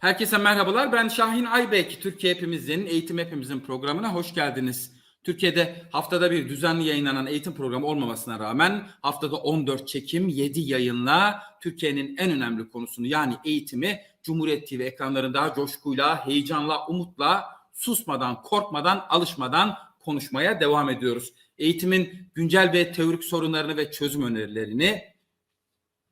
Herkese merhabalar. Ben Şahin Aybek. Türkiye Hepimizin, Eğitim Hepimizin programına hoş geldiniz. Türkiye'de haftada bir düzenli yayınlanan eğitim programı olmamasına rağmen haftada 14 çekim, 7 yayınla Türkiye'nin en önemli konusunu yani eğitimi Cumhuriyet TV ekranlarında coşkuyla, heyecanla, umutla, susmadan, korkmadan, alışmadan konuşmaya devam ediyoruz. Eğitimin güncel ve teorik sorunlarını ve çözüm önerilerini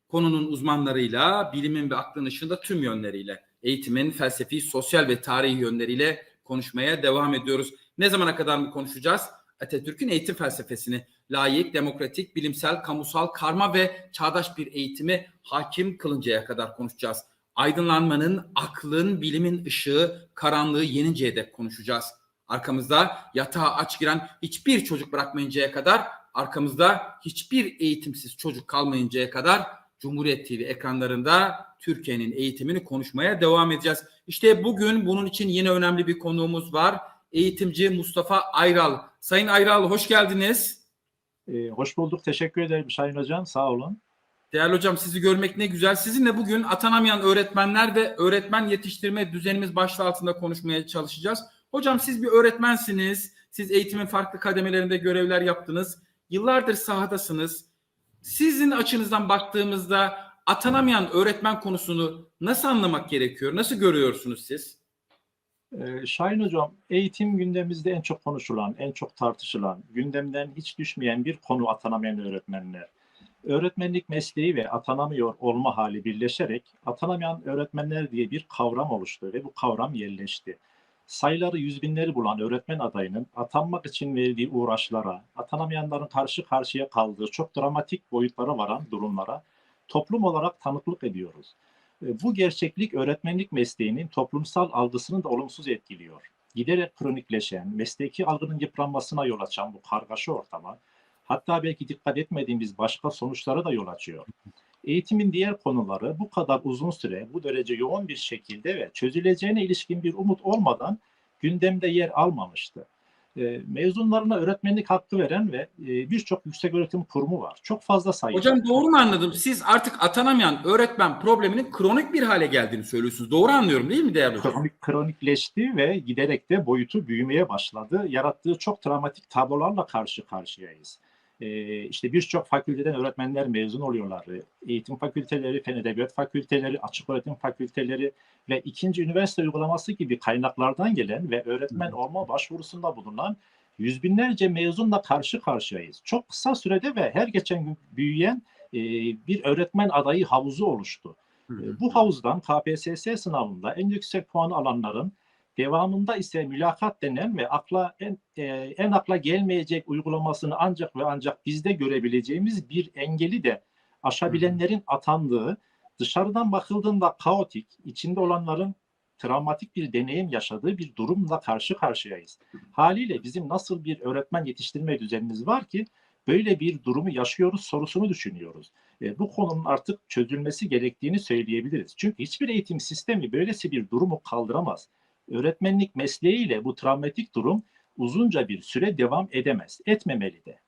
konunun uzmanlarıyla, bilimin ve aklın ışığında tüm yönleriyle, eğitimin felsefi, sosyal ve tarihi yönleriyle konuşmaya devam ediyoruz. Ne zamana kadar mı konuşacağız? Atatürk'ün eğitim felsefesini, layık, demokratik, bilimsel, kamusal, karma ve çağdaş bir eğitimi hakim kılıncaya kadar konuşacağız. Aydınlanmanın, aklın, bilimin ışığı, karanlığı yeninceye dek konuşacağız. Arkamızda yatağa aç giren hiçbir çocuk bırakmayıncaya kadar, arkamızda hiçbir eğitimsiz çocuk kalmayıncaya kadar Cumhuriyet TV ekranlarında Türkiye'nin eğitimini konuşmaya devam edeceğiz. İşte bugün bunun için yine önemli bir konuğumuz var. Eğitimci Mustafa Ayral. Sayın Ayral hoş geldiniz. Ee, hoş bulduk. Teşekkür ederim Şahin Hocam. Sağ olun. Değerli hocam sizi görmek ne güzel. Sizinle bugün atanamayan öğretmenler ve öğretmen yetiştirme düzenimiz başlığı altında konuşmaya çalışacağız. Hocam siz bir öğretmensiniz. Siz eğitimin farklı kademelerinde görevler yaptınız. Yıllardır sahadasınız. Sizin açınızdan baktığımızda atanamayan öğretmen konusunu nasıl anlamak gerekiyor? Nasıl görüyorsunuz siz? Ee, Şahin Hocam, eğitim gündemimizde en çok konuşulan, en çok tartışılan, gündemden hiç düşmeyen bir konu atanamayan öğretmenler. Öğretmenlik mesleği ve atanamıyor olma hali birleşerek atanamayan öğretmenler diye bir kavram oluştu ve bu kavram yerleşti. Sayıları yüz binleri bulan öğretmen adayının atanmak için verdiği uğraşlara, atanamayanların karşı karşıya kaldığı çok dramatik boyutlara varan durumlara toplum olarak tanıklık ediyoruz. Bu gerçeklik öğretmenlik mesleğinin toplumsal algısını da olumsuz etkiliyor. Giderek kronikleşen, mesleki algının yıpranmasına yol açan bu kargaşa ortama, hatta belki dikkat etmediğimiz başka sonuçlara da yol açıyor. Eğitimin diğer konuları bu kadar uzun süre, bu derece yoğun bir şekilde ve çözüleceğine ilişkin bir umut olmadan gündemde yer almamıştı. E, mezunlarına öğretmenlik hakkı veren ve e, birçok yüksek öğretim kurumu var. Çok fazla sayıda. Hocam doğru mu anladım? Siz artık atanamayan öğretmen probleminin kronik bir hale geldiğini söylüyorsunuz. Doğru anlıyorum değil mi değerli hocam? kronik, kronikleşti ve giderek de boyutu büyümeye başladı. Yarattığı çok travmatik tablolarla karşı karşıyayız. Ee, işte birçok fakülteden öğretmenler mezun oluyorlar. Eğitim fakülteleri, fen edebiyat fakülteleri, açık öğretim fakülteleri ve ikinci üniversite uygulaması gibi kaynaklardan gelen ve öğretmen olma başvurusunda bulunan yüz binlerce mezunla karşı karşıyayız. Çok kısa sürede ve her geçen gün büyüyen e, bir öğretmen adayı havuzu oluştu. E, Bu havuzdan KPSS sınavında en yüksek puanı alanların devamında ise mülakat denen ve akla en, e, en akla gelmeyecek uygulamasını ancak ve ancak bizde görebileceğimiz bir engeli de aşabilenlerin atandığı, dışarıdan bakıldığında kaotik, içinde olanların travmatik bir deneyim yaşadığı bir durumla karşı karşıyayız. Haliyle bizim nasıl bir öğretmen yetiştirme düzenimiz var ki böyle bir durumu yaşıyoruz sorusunu düşünüyoruz. E, bu konunun artık çözülmesi gerektiğini söyleyebiliriz. Çünkü hiçbir eğitim sistemi böylesi bir durumu kaldıramaz. Öğretmenlik mesleğiyle bu travmatik durum uzunca bir süre devam edemez. Etmemeli de.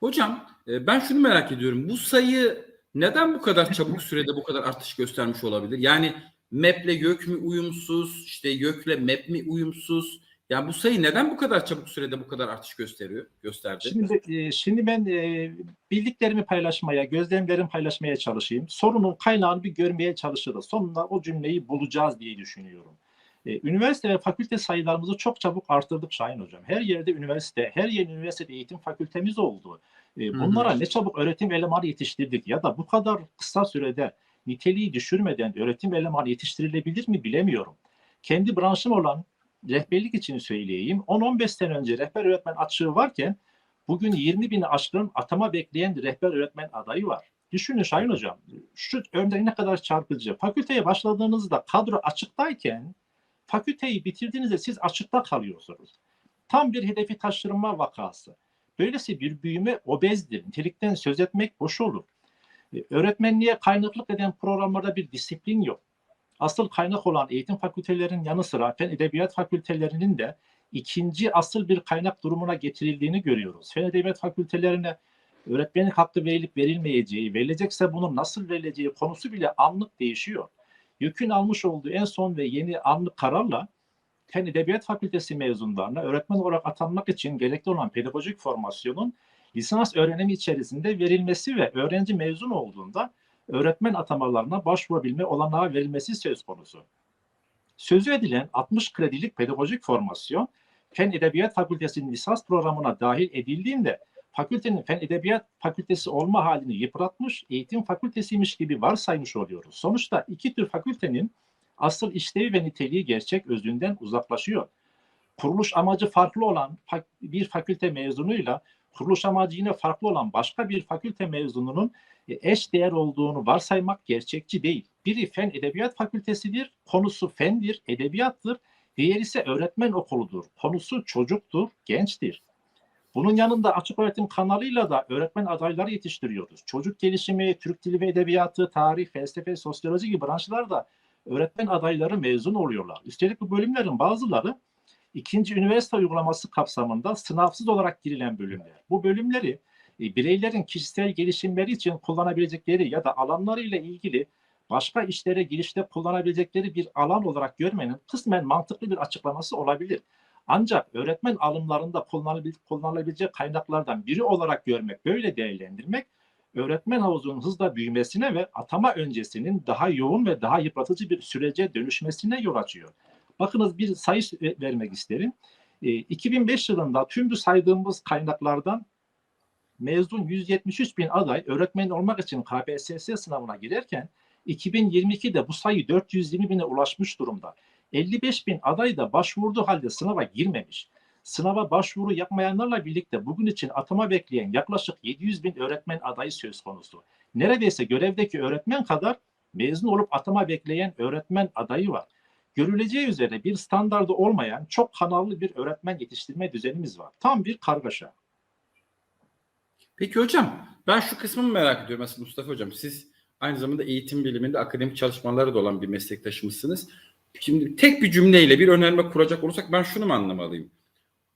Hocam e, ben şunu merak ediyorum. Bu sayı neden bu kadar çabuk sürede bu kadar artış göstermiş olabilir? Yani MEP'le YÖK mü uyumsuz, işte YÖK'le MEP mi uyumsuz? Yani bu sayı neden bu kadar çabuk sürede bu kadar artış gösteriyor, gösterdi? Şimdi, e, şimdi ben e, bildiklerimi paylaşmaya, gözlemlerimi paylaşmaya çalışayım. Sorunun kaynağını bir görmeye çalışırız. Sonunda o cümleyi bulacağız diye düşünüyorum. E, üniversite ve fakülte sayılarımızı çok çabuk arttırdık Şahin Hocam. Her yerde üniversite, her yer üniversite eğitim fakültemiz oldu. E, bunlara ne çabuk öğretim elemanı yetiştirdik ya da bu kadar kısa sürede niteliği düşürmeden öğretim elemanı yetiştirilebilir mi bilemiyorum. Kendi branşım olan rehberlik için söyleyeyim. 10-15 sene önce rehber öğretmen açığı varken bugün 20 bini aşkın atama bekleyen rehber öğretmen adayı var. Düşünün Şahin Hocam, şu örneği ne kadar çarpıcı. Fakülteye başladığınızda kadro açıktayken fakülteyi bitirdiğinizde siz açıkta kalıyorsunuz. Tam bir hedefi taşırma vakası. Böylesi bir büyüme obezdir. Nitelikten söz etmek boş olur. E, Öğretmenliğe kaynaklık eden programlarda bir disiplin yok. Asıl kaynak olan eğitim fakültelerinin yanı sıra fen edebiyat fakültelerinin de ikinci asıl bir kaynak durumuna getirildiğini görüyoruz. Fen edebiyat fakültelerine öğretmenlik hakkı verilip verilmeyeceği, verilecekse bunun nasıl verileceği konusu bile anlık değişiyor. YÖK'ün almış olduğu en son ve yeni anlık kararla Fen Edebiyat Fakültesi mezunlarına öğretmen olarak atanmak için gerekli olan pedagojik formasyonun lisans öğrenimi içerisinde verilmesi ve öğrenci mezun olduğunda öğretmen atamalarına başvurabilme olanağı verilmesi söz konusu. Sözü edilen 60 kredilik pedagojik formasyon Fen Edebiyat Fakültesi'nin lisans programına dahil edildiğinde fakültenin Fen Edebiyat Fakültesi olma halini yıpratmış, eğitim fakültesiymiş gibi varsaymış oluyoruz. Sonuçta iki tür fakültenin asıl işlevi ve niteliği gerçek özünden uzaklaşıyor. Kuruluş amacı farklı olan bir fakülte mezunuyla kuruluş amacı yine farklı olan başka bir fakülte mezununun e, eş değer olduğunu varsaymak gerçekçi değil. Biri Fen Edebiyat Fakültesidir, konusu fendir, edebiyattır. Diğeri ise öğretmen okuludur, konusu çocuktur, gençtir. Bunun yanında açık öğretim kanalıyla da öğretmen adayları yetiştiriyoruz. Çocuk gelişimi, Türk dili ve edebiyatı, tarih, felsefe, sosyoloji gibi branşlarda öğretmen adayları mezun oluyorlar. Üstelik bu bölümlerin bazıları ikinci üniversite uygulaması kapsamında sınavsız olarak girilen bölümler. Bu bölümleri e, bireylerin kişisel gelişimleri için kullanabilecekleri ya da alanlarıyla ilgili başka işlere girişte kullanabilecekleri bir alan olarak görmenin kısmen mantıklı bir açıklaması olabilir. Ancak öğretmen alımlarında kullanılabil- kullanılabilecek kaynaklardan biri olarak görmek, böyle değerlendirmek öğretmen havuzunun hızla büyümesine ve atama öncesinin daha yoğun ve daha yıpratıcı bir sürece dönüşmesine yol açıyor. Bakınız bir sayı ve- vermek isterim. E, 2005 yılında tüm bu saydığımız kaynaklardan mezun 173 bin aday öğretmen olmak için KPSS sınavına girerken 2022'de bu sayı 420 bine ulaşmış durumda. 55 bin aday da başvurduğu halde sınava girmemiş. Sınava başvuru yapmayanlarla birlikte bugün için atama bekleyen yaklaşık 700 bin öğretmen adayı söz konusu. Neredeyse görevdeki öğretmen kadar mezun olup atama bekleyen öğretmen adayı var. Görüleceği üzere bir standardı olmayan çok kanallı bir öğretmen yetiştirme düzenimiz var. Tam bir kargaşa. Peki hocam ben şu kısmını merak ediyorum aslında Mustafa hocam. Siz aynı zamanda eğitim biliminde akademik çalışmaları da olan bir meslektaşımızsınız. Şimdi tek bir cümleyle bir önerme kuracak olursak ben şunu mu anlamalıyım?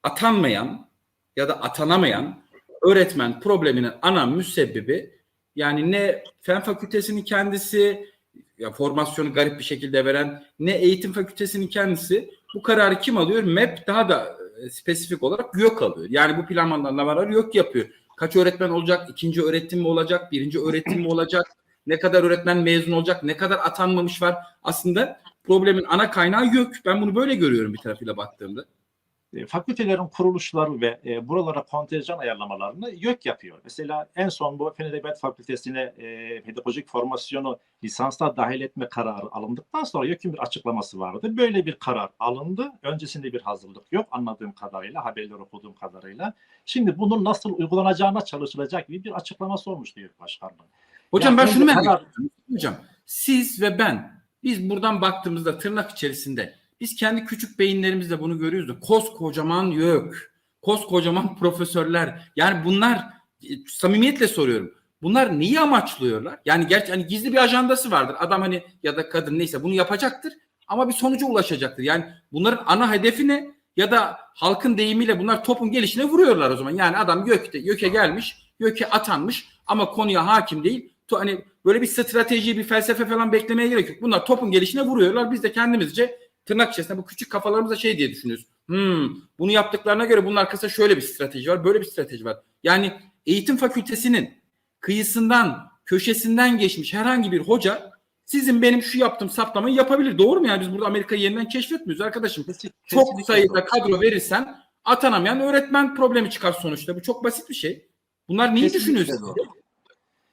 Atanmayan ya da atanamayan öğretmen probleminin ana müsebbibi yani ne fen fakültesinin kendisi ya formasyonu garip bir şekilde veren ne eğitim fakültesinin kendisi bu kararı kim alıyor? MEP daha da e, spesifik olarak YÖK alıyor. Yani bu planlamaları YÖK yapıyor. Kaç öğretmen olacak? ikinci öğretim mi olacak? Birinci öğretim mi olacak? Ne kadar öğretmen mezun olacak? Ne kadar atanmamış var? Aslında problemin ana kaynağı YÖK. Ben bunu böyle görüyorum bir tarafıyla baktığımda. E, fakültelerin kuruluşları ve e, buralara kontenjan ayarlamalarını YÖK yapıyor. Mesela en son bu Fen Edebiyat Fakültesi'ne e, pedagojik formasyonu lisansta dahil etme kararı alındıktan sonra YÖK'ün bir açıklaması vardı. Böyle bir karar alındı. Öncesinde bir hazırlık yok anladığım kadarıyla, haberler okuduğum kadarıyla. Şimdi bunun nasıl uygulanacağına çalışılacak gibi bir açıklaması olmuştu YÖK Başkanlığı. Hocam Ya ben şunu merak karar- ediyorum. Hocam siz ve ben biz buradan baktığımızda tırnak içerisinde biz kendi küçük beyinlerimizle bunu görüyoruz da koskocaman YÖK, koskocaman profesörler yani bunlar e, samimiyetle soruyorum. Bunlar neyi amaçlıyorlar? Yani gerçi hani gizli bir ajandası vardır. Adam hani ya da kadın neyse bunu yapacaktır ama bir sonuca ulaşacaktır. Yani bunların ana hedefi ne? Ya da halkın deyimiyle bunlar topun gelişine vuruyorlar o zaman. Yani adam YÖK'te, YÖK'e gelmiş, YÖK'e atanmış ama konuya hakim değil. Hani böyle bir strateji, bir felsefe falan beklemeye gerek yok. Bunlar topun gelişine vuruyorlar. Biz de kendimizce tırnak içerisinde bu küçük kafalarımızda şey diye düşünüyoruz. Hmm, bunu yaptıklarına göre bunun arkasında şöyle bir strateji var, böyle bir strateji var. Yani eğitim fakültesinin kıyısından, köşesinden geçmiş herhangi bir hoca sizin benim şu yaptığım saptamayı yapabilir. Doğru mu? Yani biz burada Amerika'yı yeniden keşfetmiyoruz arkadaşım. Kesin- Çok kesinlikle sayıda kadro verirsen atanamayan öğretmen problemi çıkar sonuçta. Bu çok basit bir şey. Bunlar neyi Kesinlikle düşünüyorsunuz? doğru.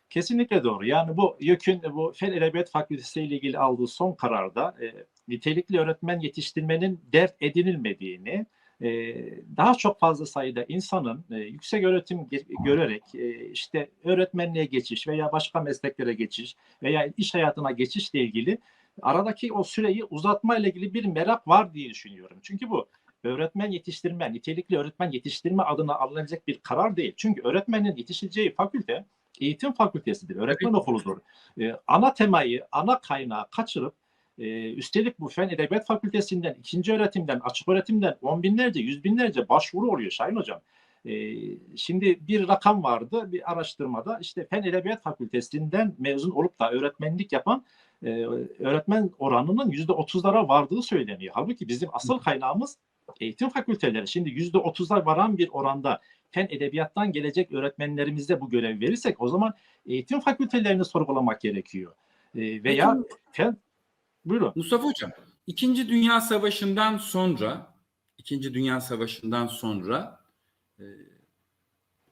Kesinlikle doğru. Yani bu YÖK'ün bu Fen Edebiyat Fakültesi ile ilgili aldığı son kararda e, nitelikli öğretmen yetiştirmenin dert edinilmediğini, e, daha çok fazla sayıda insanın e, yüksek öğretim ge- görerek e, işte öğretmenliğe geçiş veya başka mesleklere geçiş veya iş hayatına geçişle ilgili aradaki o süreyi uzatma ile ilgili bir merak var diye düşünüyorum. Çünkü bu öğretmen yetiştirme, nitelikli öğretmen yetiştirme adına alınabilecek bir karar değil. Çünkü öğretmenin yetişeceği fakülte eğitim fakültesidir, öğretmen okuludur. Ee, ana temayı, ana kaynağı kaçırıp e, üstelik bu Fen Edebiyat Fakültesinden, ikinci öğretimden, açık öğretimden on binlerce, yüz binlerce başvuru oluyor Şahin Hocam. Ee, şimdi bir rakam vardı bir araştırmada işte Fen Edebiyat Fakültesinden mezun olup da öğretmenlik yapan e, öğretmen oranının yüzde otuzlara vardığı söyleniyor. Halbuki bizim asıl kaynağımız eğitim fakülteleri. Şimdi yüzde otuzlar varan bir oranda fen edebiyattan gelecek öğretmenlerimize bu görevi verirsek o zaman eğitim fakültelerini sorgulamak gerekiyor. E, veya Peki, fen buyurun. Mustafa Hocam, İkinci Dünya Savaşı'ndan sonra, İkinci Dünya Savaşı'ndan sonra e,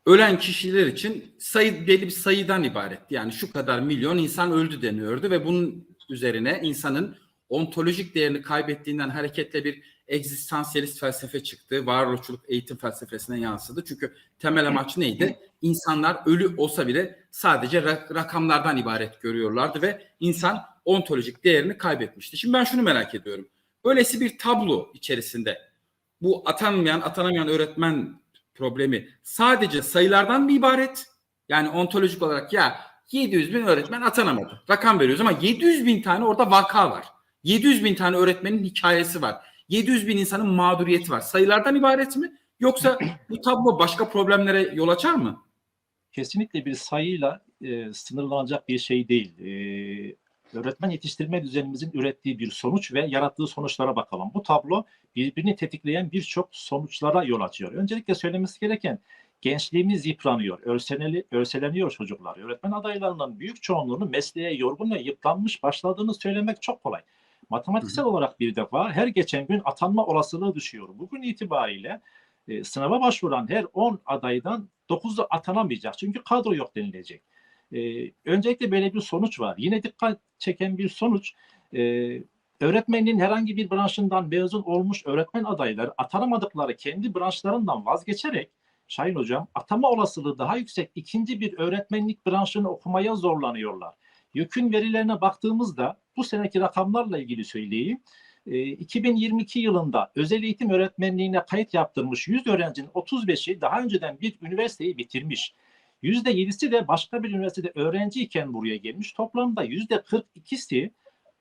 ölen kişiler için sayı belli bir sayıdan ibaret. Yani şu kadar milyon insan öldü deniyordu ve bunun üzerine insanın ontolojik değerini kaybettiğinden hareketle bir egzistansiyelist felsefe çıktı. Varoluşçuluk eğitim felsefesine yansıdı. Çünkü temel amaç neydi? İnsanlar ölü olsa bile sadece ra- rakamlardan ibaret görüyorlardı ve insan ontolojik değerini kaybetmişti. Şimdi ben şunu merak ediyorum. Böylesi bir tablo içerisinde bu atanmayan, atanamayan öğretmen problemi sadece sayılardan mı ibaret? Yani ontolojik olarak ya 700 bin öğretmen atanamadı. Rakam veriyoruz ama 700 bin tane orada vaka var. 700 bin tane öğretmenin hikayesi var. 700 bin insanın mağduriyeti var. Sayılardan ibaret mi? Yoksa bu tablo başka problemlere yol açar mı? kesinlikle bir sayıyla e, sınırlanacak bir şey değil. E, öğretmen yetiştirme düzenimizin ürettiği bir sonuç ve yarattığı sonuçlara bakalım. Bu tablo birbirini tetikleyen birçok sonuçlara yol açıyor. Öncelikle söylemesi gereken gençliğimiz yıpranıyor, örseneli, örseleniyor çocuklar. Öğretmen adaylarının büyük çoğunluğunu mesleğe yorgun ve yıpranmış başladığını söylemek çok kolay. Matematiksel olarak bir defa her geçen gün atanma olasılığı düşüyor. Bugün itibariyle e, sınava başvuran her 10 adaydan 9'u atanamayacak. Çünkü kadro yok denilecek. E, öncelikle böyle bir sonuç var. Yine dikkat çeken bir sonuç e, öğretmenin herhangi bir branşından mezun olmuş öğretmen adayları atanamadıkları kendi branşlarından vazgeçerek Şahin Hocam atama olasılığı daha yüksek ikinci bir öğretmenlik branşını okumaya zorlanıyorlar. YÖK'ün verilerine baktığımızda bu seneki rakamlarla ilgili söyleyeyim. E, 2022 yılında özel eğitim öğretmenliğine kayıt yaptırmış 100 öğrencinin 35'i daha önceden bir üniversiteyi bitirmiş. %7'si de başka bir üniversitede öğrenciyken buraya gelmiş. Toplamda %42'si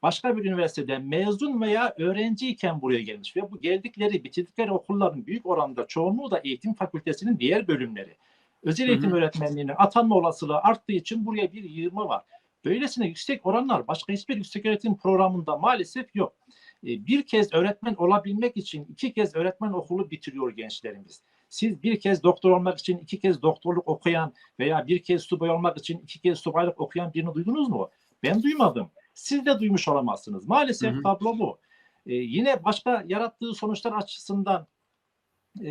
başka bir üniversiteden mezun veya öğrenciyken buraya gelmiş. Ve bu geldikleri, bitirdikleri okulların büyük oranda çoğunluğu da eğitim fakültesinin diğer bölümleri. Özel eğitim Hı hı. öğretmenliğine atanma olasılığı arttığı için buraya bir yığılma var. Böylesine yüksek oranlar başka hiçbir yüksek öğretim programında maalesef yok. E, Bir kez öğretmen olabilmek için iki kez öğretmen okulu bitiriyor gençlerimiz. Siz bir kez doktor olmak için iki kez doktorluk okuyan veya bir kez subay olmak için iki kez subaylık okuyan birini duydunuz mu? Ben duymadım. Siz de duymuş olamazsınız. Maalesef Hı hı. tablo bu. E, yine başka yarattığı sonuçlar açısından e,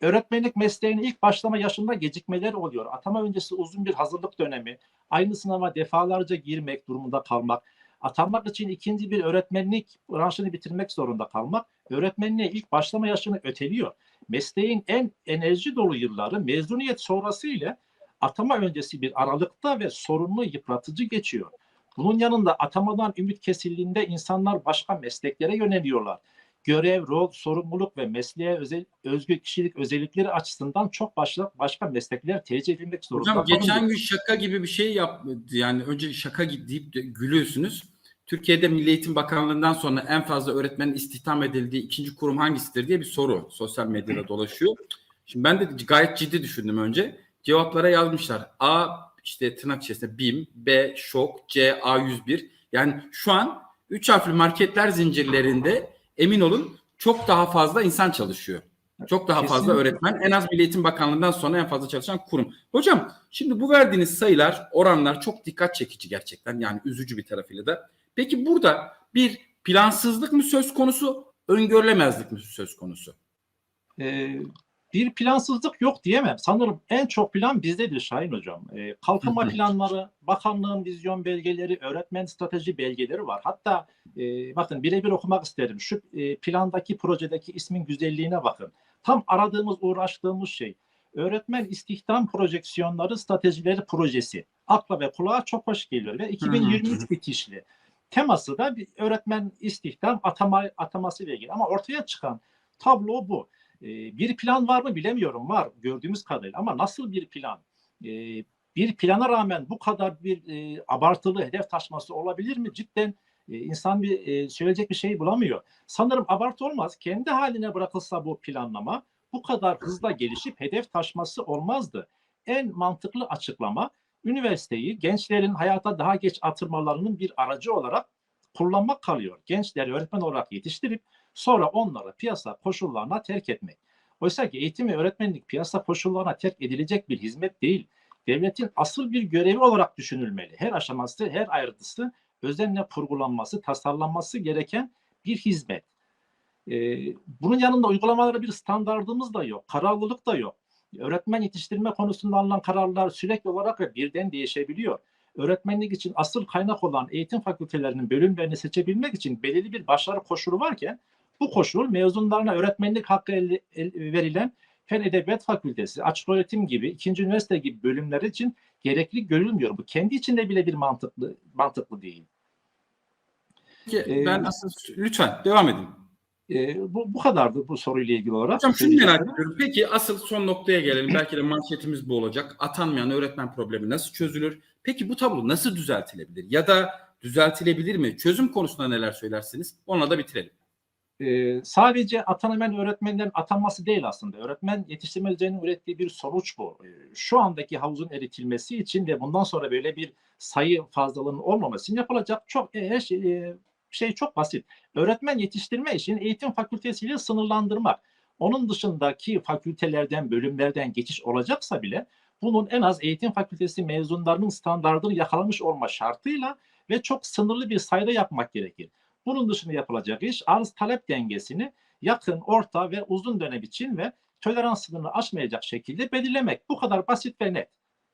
öğretmenlik mesleğine ilk başlama yaşında gecikmeler oluyor. Atama öncesi uzun bir hazırlık dönemi, aynı sınava defalarca girmek durumunda kalmak, atanmak için ikinci bir öğretmenlik branşını bitirmek zorunda kalmak, öğretmenliğe ilk başlama yaşını öteliyor. Mesleğin en enerji dolu yılları mezuniyet sonrası ile atama öncesi bir aralıkta ve sorunlu yıpratıcı geçiyor. Bunun yanında atamadan ümit kesildiğinde insanlar başka mesleklere yöneliyorlar görev, rol, sorumluluk ve mesleğe özel, özgü kişilik özellikleri açısından çok başka, başka meslekler tercih edilmek zorunda. Hocam geçen gün şaka gibi bir şey yap yani önce şaka deyip de gülüyorsunuz. Türkiye'de Milli Eğitim Bakanlığı'ndan sonra en fazla öğretmenin istihdam edildiği ikinci kurum hangisidir diye bir soru sosyal medyada dolaşıyor. Şimdi ben de gayet ciddi düşündüm önce. Cevaplara yazmışlar. A işte tırnak içerisinde BİM, B ŞOK, C A101. Yani şu an üç harfli marketler zincirlerinde emin olun çok daha fazla insan çalışıyor. Çok daha fazla Kesinlikle. öğretmen. En az Milli Eğitim Bakanlığı'ndan sonra en fazla çalışan kurum. Hocam şimdi bu verdiğiniz sayılar, oranlar çok dikkat çekici gerçekten. Yani üzücü bir tarafıyla da. Peki burada bir plansızlık mı söz konusu, öngörülemezlik mi söz konusu? Ee, bir plansızlık yok diyemem. Sanırım en çok plan bizdedir Şahin Hocam. Ee, kalkınma Hı hı. planları, bakanlığın vizyon belgeleri, öğretmen strateji belgeleri var. Hatta e, bakın birebir okumak isterim. Şu e, plandaki projedeki ismin güzelliğine bakın. Tam aradığımız, uğraştığımız şey. Öğretmen istihdam projeksiyonları, stratejileri projesi. Akla ve kulağa çok hoş geliyor ve 2023 bitişli. Teması da bir öğretmen istihdam atama, ataması ile ilgili. Ama ortaya çıkan tablo bu. Ee, bir plan var mı bilemiyorum. Var gördüğümüz kadarıyla ama nasıl bir plan? Ee, bir plana rağmen bu kadar bir e, abartılı hedef taşması olabilir mi? Cidden e, insan bir e, söyleyecek bir şey bulamıyor. Sanırım abartı olmaz. Kendi haline bırakılsa bu planlama bu kadar hızla gelişip hedef taşması olmazdı. En mantıklı açıklama üniversiteyi gençlerin hayata daha geç atılmalarının bir aracı olarak kullanmak kalıyor. Gençleri öğretmen olarak yetiştirip sonra onları piyasa koşullarına terk etmek. Oysa ki eğitim ve öğretmenlik piyasa koşullarına terk edilecek bir hizmet değil. Devletin asıl bir görevi olarak düşünülmeli. Her aşaması, her ayrıntısı özenle kurgulanması, tasarlanması gereken bir hizmet. Ee, bunun yanında uygulamalara bir standardımız da yok, kararlılık da yok. Öğretmen yetiştirme konusunda alınan kararlar sürekli olarak ve birden değişebiliyor. Öğretmenlik için asıl kaynak olan eğitim fakültelerinin bölümlerini seçebilmek için belirli bir başarı koşulu varken bu koşul mezunlarına öğretmenlik hakkı el- el- verilen Fen Edebiyat Fakültesi, Açık Öğretim gibi, ikinci üniversite gibi bölümler için gerekli görülmüyor. Bu kendi içinde bile bir mantıklı mantıklı değil. Ee, ben asıl lütfen devam edin. Ee, bu, bu kadardı bu soruyla ilgili olarak. Hocam şunu merak ediyorum. Peki asıl son noktaya gelelim. Belki de manşetimiz bu olacak. Atanmayan öğretmen problemi nasıl çözülür? Peki bu tablo nasıl düzeltilebilir? Ya da düzeltilebilir mi? Çözüm konusunda neler söylersiniz? Onunla da bitirelim. Ee, sadece atanamayan öğretmenlerin atanması değil aslında. Öğretmen yetiştirme ürettiği bir sonuç bu. Ee, şu andaki havuzun eritilmesi için ve bundan sonra böyle bir sayı fazlalığının olmaması için yapılacak çok e, şey, e, şey çok basit. Öğretmen yetiştirme için eğitim fakültesiyle sınırlandırmak. Onun dışındaki fakültelerden, bölümlerden geçiş olacaksa bile bunun en az eğitim fakültesi mezunlarının standartını yakalamış olma şartıyla ve çok sınırlı bir sayıda yapmak gerekir. Bunun dışında yapılacak iş arz talep dengesini yakın, orta ve uzun dönem için ve tolerans sınırını aşmayacak şekilde belirlemek. Bu kadar basit ve net.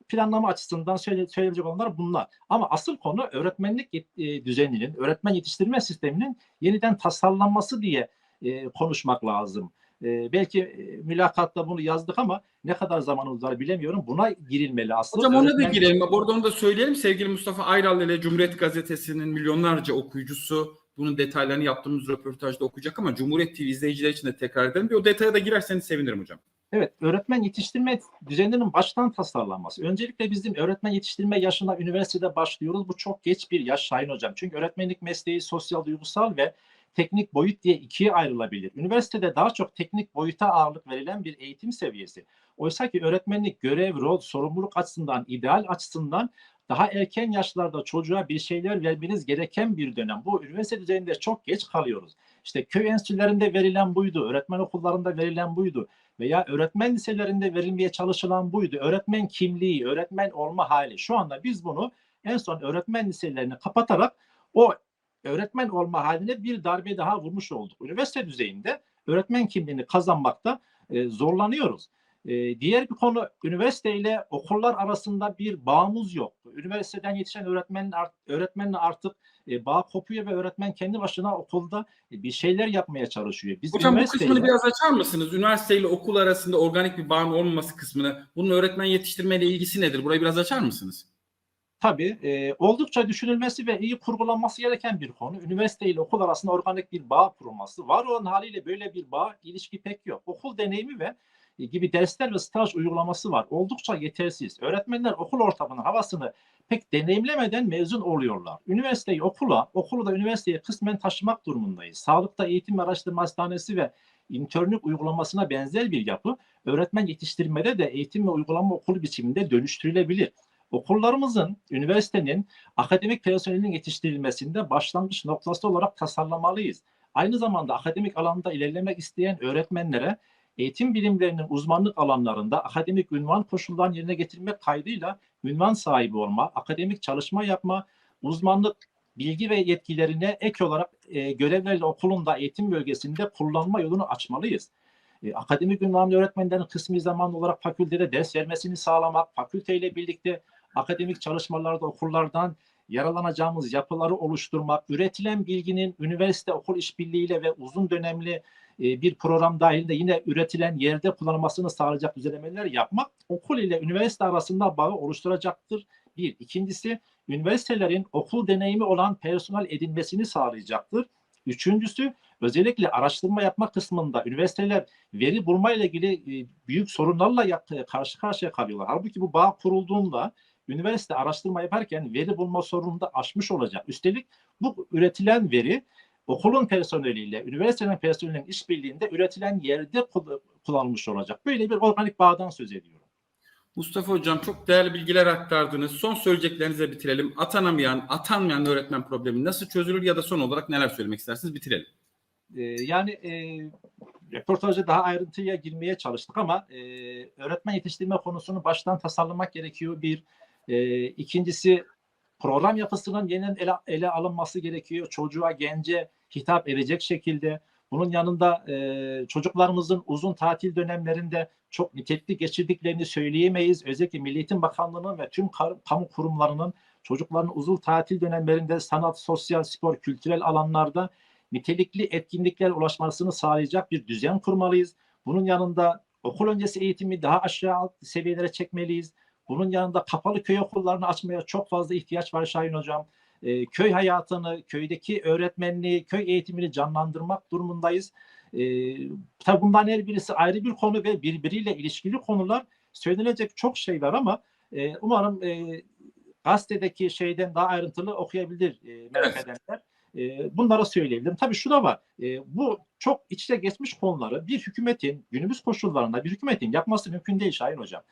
Planlama açısından söyle, olanlar bunlar. Ama asıl konu öğretmenlik e, düzeninin, öğretmen yetiştirme sisteminin yeniden tasarlanması diye e, konuşmak lazım. E, belki e, mülakatta bunu yazdık ama ne kadar zamanımız var bilemiyorum. Buna girilmeli aslında. Hocam ona da girelim. Bu arada onu da söyleyelim. Sevgili Mustafa Ayral ile Cumhuriyet Gazetesi'nin milyonlarca okuyucusu bunun detaylarını yaptığımız röportajda okuyacak ama Cumhuriyet TV izleyiciler için de tekrar edelim. Bir o detaya da girerseniz sevinirim hocam. Evet, öğretmen yetiştirme düzeninin baştan tasarlanması. Öncelikle bizim öğretmen yetiştirme yaşına üniversitede başlıyoruz. Bu çok geç bir yaş Şahin Hocam. Çünkü öğretmenlik mesleği sosyal, duygusal ve teknik boyut diye ikiye ayrılabilir. Üniversitede daha çok teknik boyuta ağırlık verilen bir eğitim seviyesi. Oysa ki öğretmenlik görev, rol, sorumluluk açısından, ideal açısından daha erken yaşlarda çocuğa bir şeyler vermeniz gereken bir dönem. Bu üniversite düzeyinde çok geç kalıyoruz. İşte köy enstitülerinde verilen buydu, öğretmen okullarında verilen buydu veya öğretmen liselerinde verilmeye çalışılan buydu. Öğretmen kimliği, öğretmen olma hali. Şu anda biz bunu en son öğretmen liselerini kapatarak o öğretmen olma haline bir darbe daha vurmuş olduk. Üniversite düzeyinde öğretmen kimliğini kazanmakta e, zorlanıyoruz. E, diğer bir konu üniversite ile okullar arasında bir bağımız yok. Üniversiteden yetişen öğretmen öğretmenle artık e, bağ kopuyor ve öğretmen kendi başına okulda e, bir şeyler yapmaya çalışıyor. Biz Hocam bu kısmını biraz açar mısınız? Üniversite ile okul arasında organik bir bağın olmaması kısmını. Bunun öğretmen yetiştirmeyle ilgisi nedir? Burayı biraz açar mısınız? Tabii e, oldukça düşünülmesi ve iyi kurgulanması gereken bir konu. Üniversite ile okul arasında organik bir bağ kurulması. Var olan haliyle böyle bir bağ, ilişki pek yok. Okul deneyimi ve gibi dersler ve staj uygulaması var. Oldukça yetersiz. Öğretmenler okul ortamının havasını pek deneyimlemeden mezun oluyorlar. Üniversiteyi okula, okulu da üniversiteye kısmen taşımak durumundayız. Sağlıkta eğitim araştırma hastanesi ve internlük uygulamasına benzer bir yapı öğretmen yetiştirmede de eğitim ve uygulama okulu biçiminde dönüştürülebilir okullarımızın, üniversitenin akademik personelin yetiştirilmesinde başlangıç noktası olarak tasarlamalıyız. Aynı zamanda akademik alanda ilerlemek isteyen öğretmenlere eğitim bilimlerinin uzmanlık alanlarında akademik ünvan koşullarını yerine getirmek kaydıyla ünvan sahibi olma, akademik çalışma yapma, uzmanlık bilgi ve yetkilerine ek olarak e, görevlerle okulun da eğitim bölgesinde kullanma yolunu açmalıyız. E, akademik ünvanlı öğretmenlerin kısmi zaman olarak fakültede ders vermesini sağlamak, fakülteyle birlikte akademik çalışmalarda okullardan yaralanacağımız yapıları oluşturmak, üretilen bilginin üniversite okul işbirliğiyle ve uzun dönemli bir program dahilinde yine üretilen yerde kullanılmasını sağlayacak düzenlemeler yapmak okul ile üniversite arasında bağı oluşturacaktır. Bir. İkincisi üniversitelerin okul deneyimi olan personel edinmesini sağlayacaktır. Üçüncüsü özellikle araştırma yapma kısmında üniversiteler veri bulma ile ilgili e, büyük sorunlarla karşı karşıya kalıyorlar. Halbuki bu bağ kurulduğunda üniversite araştırma yaparken veri bulma sorununu da aşmış olacak. Üstelik bu üretilen veri okulun personeliyle, üniversitenin personelinin işbirliğinde üretilen yerde kul- kullanılmış olacak. Böyle bir organik bağdan söz ediyorum. Mustafa Hocam çok değerli bilgiler aktardınız. Son söyleyeceklerinize bitirelim. Atanamayan, atanmayan öğretmen problemi nasıl çözülür ya da son olarak neler söylemek istersiniz bitirelim. Ee, yani e, röportajda daha ayrıntıya girmeye çalıştık ama e, öğretmen yetiştirme konusunu baştan tasarlamak gerekiyor. Bir, e, ikincisi program yapısının yeniden ele, ele alınması gerekiyor. Çocuğa, gence hitap edecek şekilde. Bunun yanında e, çocuklarımızın uzun tatil dönemlerinde çok nitelikli geçirdiklerini söyleyemeyiz. Özellikle Milli Eğitim Bakanlığı'nın ve tüm kamu kurumlarının çocukların uzun tatil dönemlerinde sanat, sosyal, spor, kültürel alanlarda nitelikli etkinlikler ulaşmasını sağlayacak bir düzen kurmalıyız. Bunun yanında okul öncesi eğitimi daha aşağı seviyelere çekmeliyiz. Bunun yanında kapalı köy okullarını açmaya çok fazla ihtiyaç var Şahin Hocam. Ee, köy hayatını, köydeki öğretmenliği, köy eğitimini canlandırmak durumundayız. Ee, tabii bunların her birisi ayrı bir konu ve birbiriyle ilişkili konular. Söylenecek çok şey var ama e, umarım e, gazetedeki şeyden daha ayrıntılı okuyabilir e, merak Evet. edenler. E, bunları söyleyebilirim. Tabii şu da var. E, bu çok iç içe geçmiş konuları bir hükümetin günümüz koşullarında bir hükümetin yapması mümkün değil Şahin Hocam.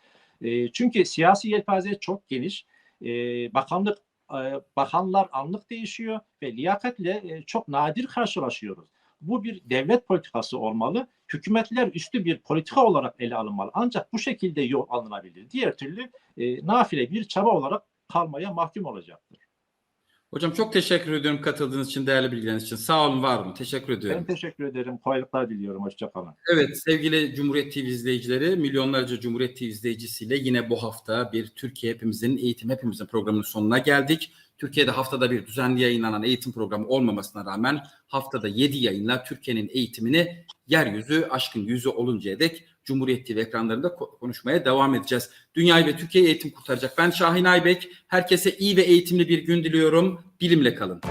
E, çünkü siyasi yelpaze çok geniş. E, bakanlık e, bakanlar anlık değişiyor ve liyakatle e, çok nadir karşılaşıyoruz. Bu bir devlet politikası olmalı. Hükümetler üstü bir politika olarak ele alınmalı. Ancak bu şekilde yol alınabilir. Diğer türlü e, nafile bir çaba olarak kalmaya mahkum olacaktır. Hocam çok teşekkür ediyorum katıldığınız için, değerli bilgileriniz için. Sağ olun, var olun. Teşekkür ediyorum. Ben teşekkür ederim. Kolaylıklar diliyorum. Hoşçakalın. Evet sevgili Cumhuriyet TV izleyicileri, milyonlarca Cumhuriyet TV izleyicisiyle yine bu hafta bir Türkiye Hepimizin Eğitim Hepimizin programının sonuna geldik. Türkiye'de haftada bir düzenli yayınlanan eğitim programı olmamasına rağmen haftada 7 yayınla Türkiye'nin eğitimini yeryüzü aşkın yüzü oluncaya dek Cumhuriyet TV ekranlarında ko- konuşmaya devam edeceğiz. Dünyayı ve Türkiye'yi eğitim kurtaracak. Ben Şahin Aybek. Herkese iyi ve eğitimli bir gün diliyorum. Bilimle kalın.